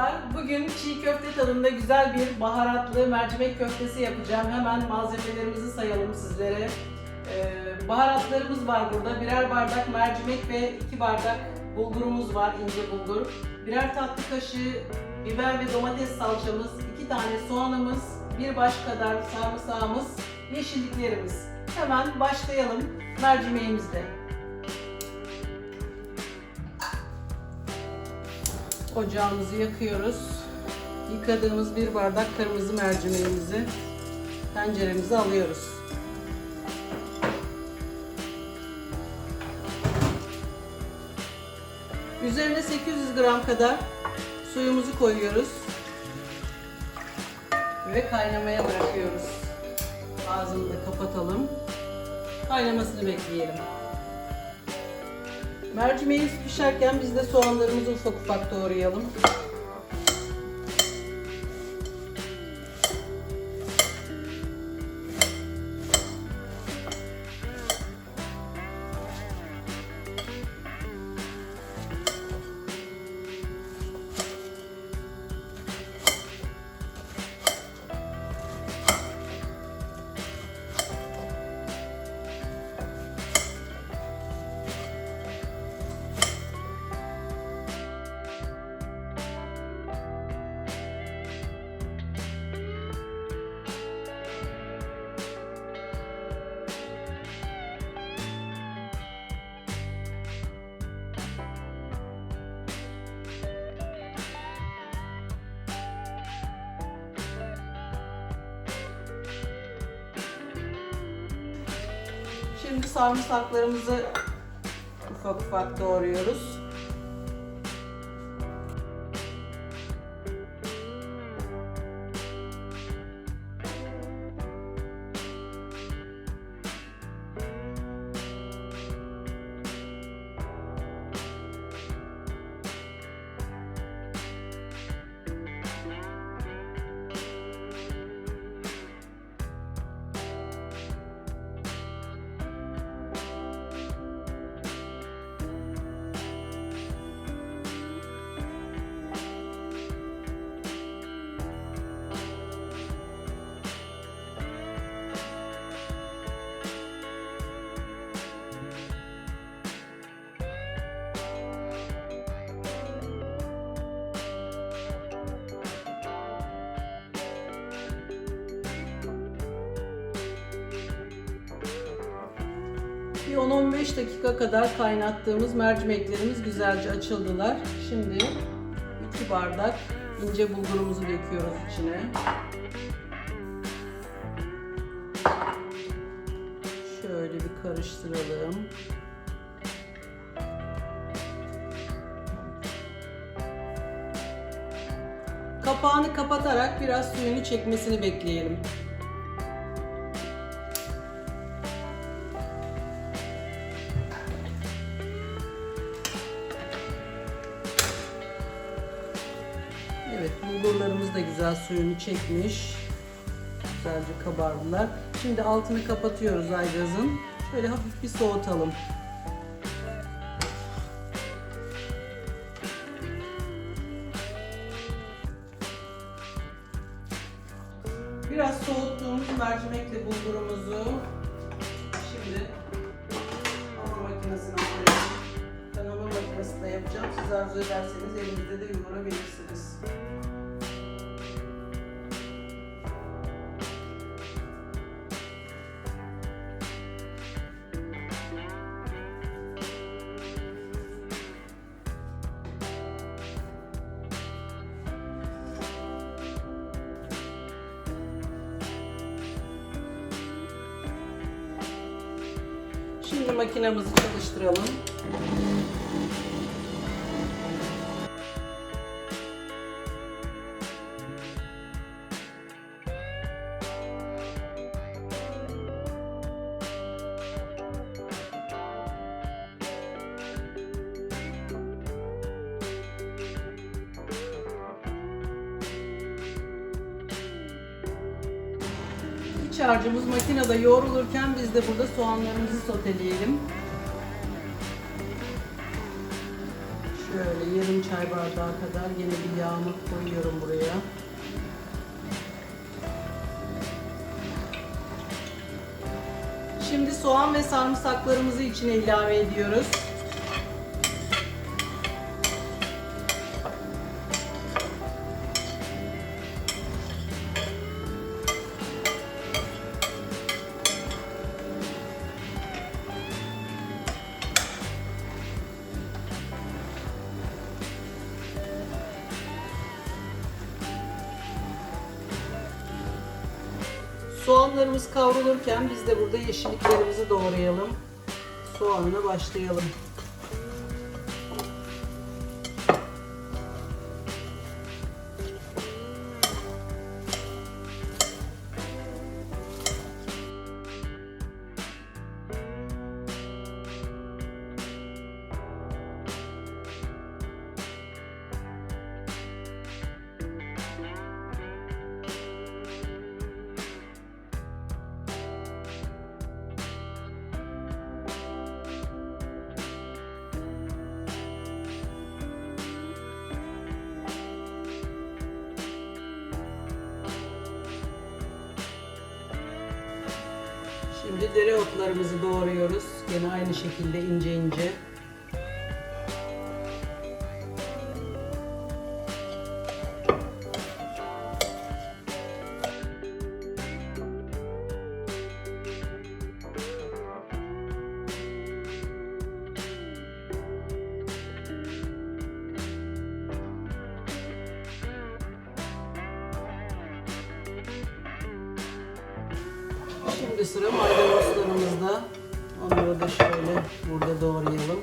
Merhabalar. Bugün çiğ köfte tadında güzel bir baharatlı mercimek köftesi yapacağım. Hemen malzemelerimizi sayalım sizlere. Ee, baharatlarımız var burada. Birer bardak mercimek ve iki bardak bulgurumuz var, ince bulgur. Birer tatlı kaşığı biber ve domates salçamız, iki tane soğanımız, bir baş kadar sarımsağımız, yeşilliklerimiz. Hemen başlayalım mercimeğimizle. Ocağımızı yakıyoruz. Yıkadığımız bir bardak kırmızı mercimeğimizi tenceremize alıyoruz. Üzerine 800 gram kadar suyumuzu koyuyoruz. Ve kaynamaya bırakıyoruz. Ağzını da kapatalım. Kaynamasını bekleyelim. Mercimeğimiz pişerken biz de soğanlarımızı ufak ufak doğrayalım. Şimdi sarımsaklarımızı ufak ufak doğruyoruz. Bir 10-15 dakika kadar kaynattığımız mercimeklerimiz güzelce açıldılar. Şimdi 2 bardak ince bulgurumuzu döküyoruz içine. Şöyle bir karıştıralım. Kapağını kapatarak biraz suyunu çekmesini bekleyelim. Evet bulgurlarımız da güzel suyunu çekmiş. Güzelce kabardılar. Şimdi altını kapatıyoruz aygazın. Şöyle hafif bir soğutalım. Siz arzu ederseniz elinizde de yoğurabilirsiniz. Şimdi makinemizi çalıştıralım. İç harcımız makinede yoğrulurken biz de burada soğanlarımızı soteleyelim. Şöyle yarım çay bardağı kadar yine bir yağımı koyuyorum buraya. Şimdi soğan ve sarımsaklarımızı içine ilave ediyoruz. Soğanlarımız kavrulurken biz de burada yeşilliklerimizi doğrayalım. Soğanla başlayalım. Şimdi dereotlarımızı doğruyoruz. Gene aynı şekilde ince ince. Şimdi sıra maydanozlarımızda. Onları da şöyle burada doğrayalım.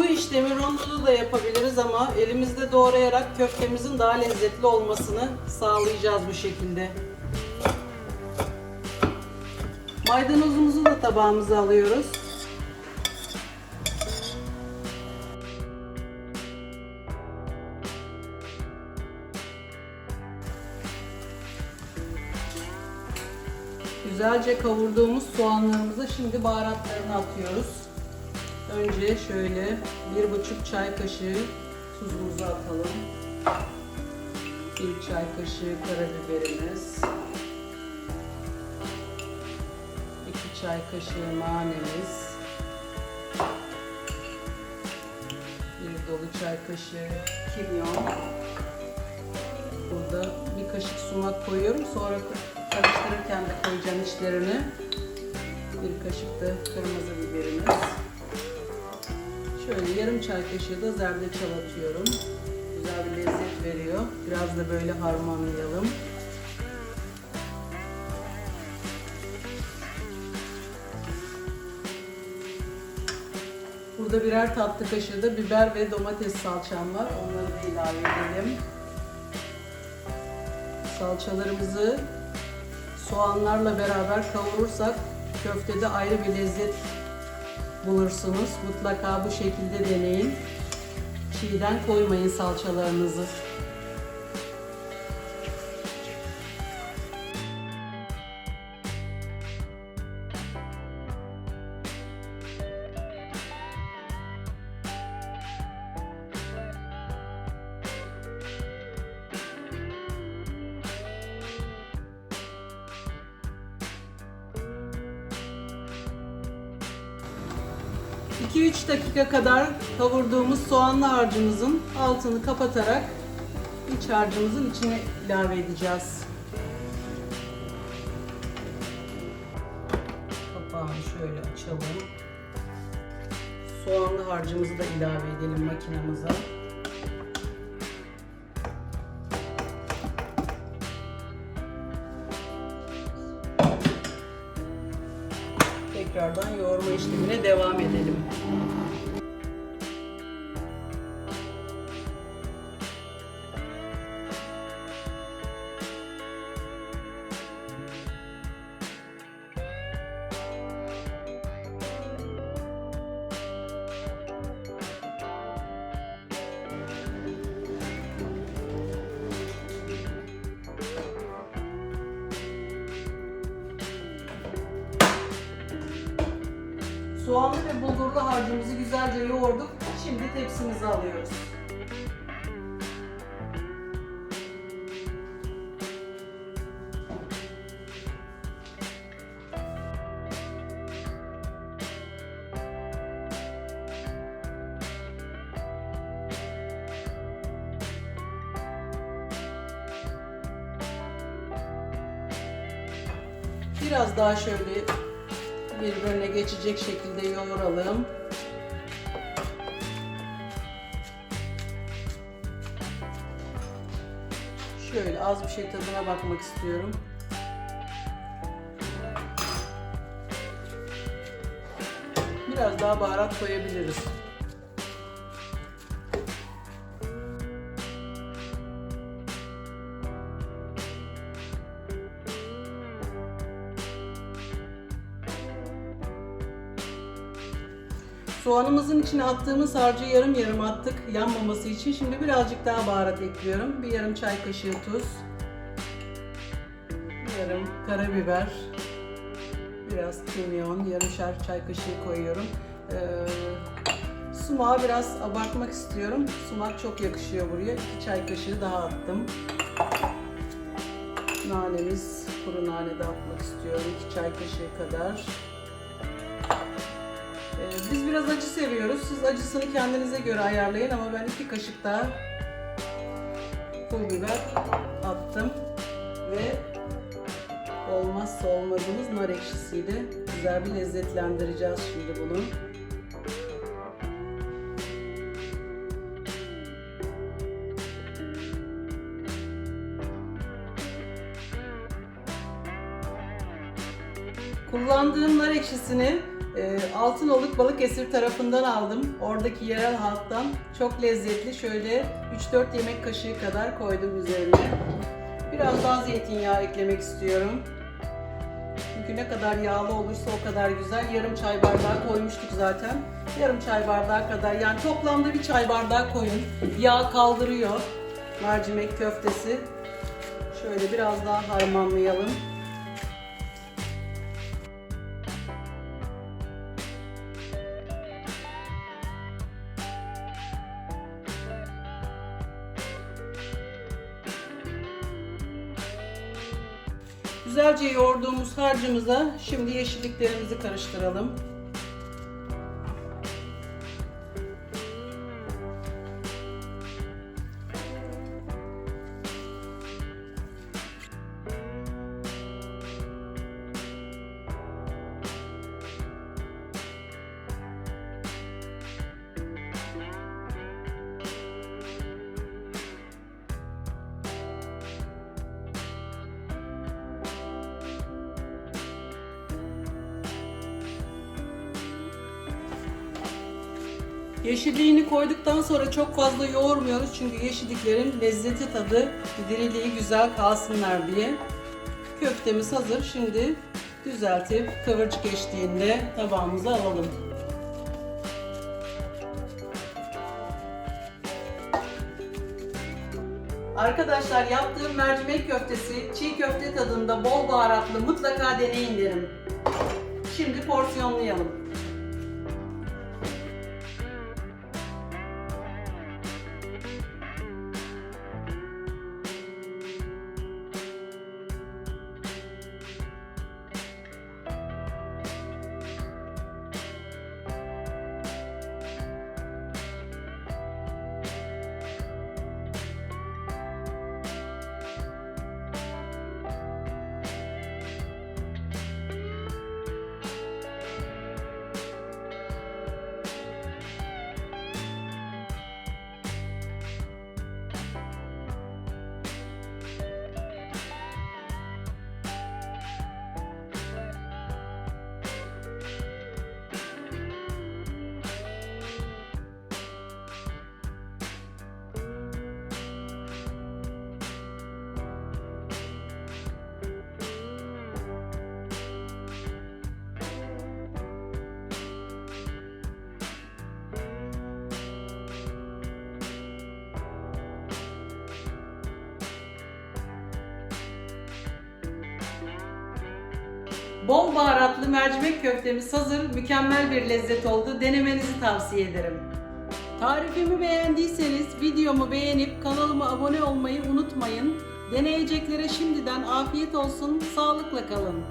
Bu işlemi rondoda da yapabiliriz ama elimizde doğrayarak köftemizin daha lezzetli olmasını sağlayacağız bu şekilde. Maydanozumuzu da tabağımıza alıyoruz. Güzelce kavurduğumuz soğanlarımızı şimdi baharatlarını atıyoruz. Önce şöyle bir buçuk çay kaşığı tuzumuzu atalım. Bir çay kaşığı karabiberimiz. iki çay kaşığı nanemiz. Bir dolu çay kaşığı kimyon. Burada bir kaşık sumak koyuyorum. Sonra karıştırırken de koyacağım içlerini. Bir kaşık da kırmızı biberimiz. Şöyle yarım çay kaşığı da zerdeçal atıyorum. Güzel bir lezzet veriyor. Biraz da böyle harmanlayalım. Burada birer tatlı kaşığı da biber ve domates salçam var. Onları da ilave edelim. Salçalarımızı soğanlarla beraber kavurursak köftede ayrı bir lezzet bulursunuz. Mutlaka bu şekilde deneyin. Çiğden koymayın salçalarınızı. Dakika kadar kavurduğumuz soğanlı harcımızın altını kapatarak iç harcımızın içine ilave edeceğiz. Kapağını şöyle açalım. Soğanlı harcımızı da ilave edelim makinamıza. Soğanlı ve bulgurlu harcımızı güzelce yoğurduk. Şimdi tepsimize alıyoruz. Biraz daha şöyle geçecek şekilde yoğuralım. Şöyle az bir şey tadına bakmak istiyorum. Biraz daha baharat koyabiliriz. Soğanımızın içine attığımız harcı yarım yarım attık yanmaması için. Şimdi birazcık daha baharat ekliyorum. Bir yarım çay kaşığı tuz. Yarım karabiber. Biraz kimyon, yarımşar çay kaşığı koyuyorum. Ee, sumağı biraz abartmak istiyorum. Sumak çok yakışıyor buraya. İki çay kaşığı daha attım. Nanemiz, kuru nane de atmak istiyorum. İki çay kaşığı kadar. Ee, Biz biraz acı seviyoruz. Siz acısını kendinize göre ayarlayın ama ben iki kaşık daha pul biber attım ve olmazsa olmazımız nar ekşisiyle güzel bir lezzetlendireceğiz şimdi bunu. Kullandığım nar ekşisini Altınoluk Balıkesir tarafından aldım. Oradaki yerel halktan. Çok lezzetli. Şöyle 3-4 yemek kaşığı kadar koydum üzerine. Biraz daha zeytinyağı eklemek istiyorum. Çünkü ne kadar yağlı olursa o kadar güzel. Yarım çay bardağı koymuştuk zaten. Yarım çay bardağı kadar yani toplamda bir çay bardağı koyun. Yağ kaldırıyor mercimek köftesi. Şöyle biraz daha harmanlayalım. Güzelce yoğurduğumuz harcımıza şimdi yeşilliklerimizi karıştıralım. Yeşilliğini koyduktan sonra çok fazla yoğurmuyoruz çünkü yeşilliklerin lezzeti tadı, diriliği güzel kalsınlar diye. Köftemiz hazır. Şimdi düzeltip kıvırcık eşliğinde tabağımıza alalım. Arkadaşlar yaptığım mercimek köftesi çiğ köfte tadında bol baharatlı mutlaka deneyin derim. Şimdi porsiyonlayalım. Bol baharatlı mercimek köftemiz hazır. Mükemmel bir lezzet oldu. Denemenizi tavsiye ederim. Tarifimi beğendiyseniz videomu beğenip kanalıma abone olmayı unutmayın. Deneyeceklere şimdiden afiyet olsun, sağlıkla kalın.